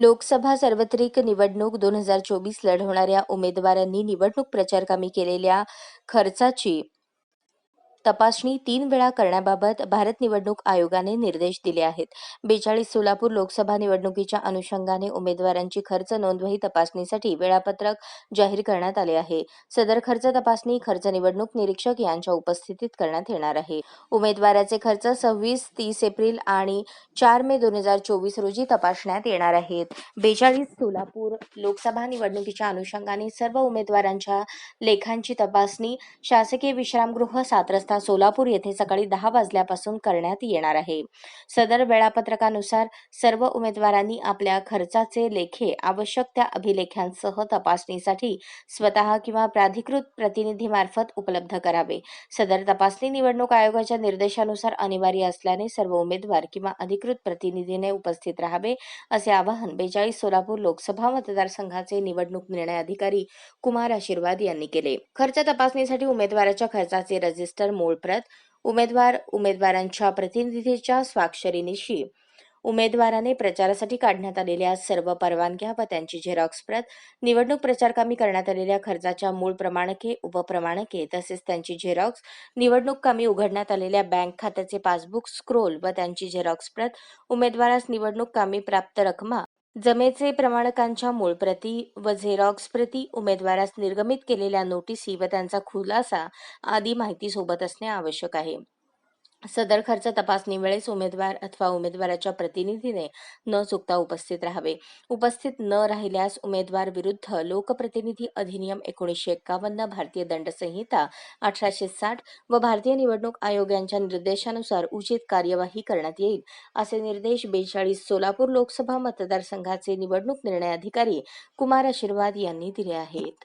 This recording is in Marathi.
लोकसभा सार्वत्रिक निवडणूक दोन हजार चोवीस लढवणाऱ्या उमेदवारांनी निवडणूक प्रचारकामी केलेल्या खर्चाची तपासणी तीन वेळा करण्याबाबत भारत निवडणूक आयोगाने निर्देश दिले आहेत. बेचाळीस सोलापूर लोकसभा निवडणुकीच्या अनुषंगाने उमेदवारांची खर्च नोंदवही तपासणीसाठी वेळापत्रक जाहीर करण्यात आले आहे. सदर खर्च तपासणी खर्च निवडणूक निरीक्षक यांच्या उपस्थितीत करण्यात येणार आहे. उमेदवाराचे खर्च सव्वीस तीस एप्रिल आणि चार मे दोन हजार चोवीस रोजी तपासण्यात येणार आहेत. बेचाळीस सोलापूर लोकसभा निवडणुकीच्या अनुषंगाने सर्व उमेदवारांच्या लेखांची तपासणी शासकीय विश्रामगृह सात रस्ता सोलापूर येथे सकाळी दहा वाजल्यापासून करण्यात येणार आहे. सदर वेळापत्रकानुसार सर्व उमेदवारांनी आपल्या खर्चाचे लेखे आवश्यक त्या अभिलेखांसह तपासणीसाठी स्वतः किंवा प्राधिकृत प्रतिनिधीमार्फत उपलब्ध करावे. सदर तपासणी निवडणूक आयोगाच्या निर्देशानुसार अनिवार्य असल्याने सर्व उमेदवार किंवा अधिकृत प्रतिनिधीने उपस्थित राहावे असे आवाहन बेचाळीस सोलापूर लोकसभा मतदारसंघाचे निवडणूक निर्णय अधिकारी कुमार आशीर्वाद यांनी केले. खर्च तपासणीसाठी उमेदवाराच्या खर्चाचे रजिस्टर मूळ प्रत उमेदवार उमेदवारांच्या प्रतिनिधीच्या स्वाक्षरीनिशी. उमेदवाराने प्रचारासाठी काढण्यात आलेल्या सर्व परवानग्या व त्यांची झेरॉक्स प्रत निवडणूक प्रचारकामी करण्यात आलेल्या खर्चाच्या मूळ प्रमाणके उपप्रमाणके तसेच त्यांची झेरॉक्स निवडणूक कामी उघडण्यात आलेल्या बँक खात्याचे पासबुक स्क्रोल व त्यांची झेरॉक्स प्रत उमेदवारास निवडणूक कामी प्राप्त रकमा जमेचे प्रमाणकांच्या मूळ प्रती व झेरॉक्स प्रती उमेदवारास निर्गमित केलेल्या नोटिसी व त्यांचा खुलासा आदी माहिती सोबत असणे आवश्यक आहे. सदर खर्च तपासणी वेळेस उमेदवार अथवा उमेदवाराच्या प्रतिनिधीने न चुकता उपस्थित राहावे. उपस्थित न राहिल्यास उमेदवार विरुद्ध लोकप्रतिनिधी अधिनियम एकोणीसशे एक्कावन्न भारतीय दंड संहिता अठराशे साठ व भारतीय निवडणूक आयोग यांच्या निर्देशानुसार उचित कार्यवाही करण्यात येईल. असे निर्देश बेचाळीस सोलापूर लोकसभा मतदारसंघाचे निवडणूक निर्णय अधिकारी कुमार आशीर्वाद यांनी दिले आहेत.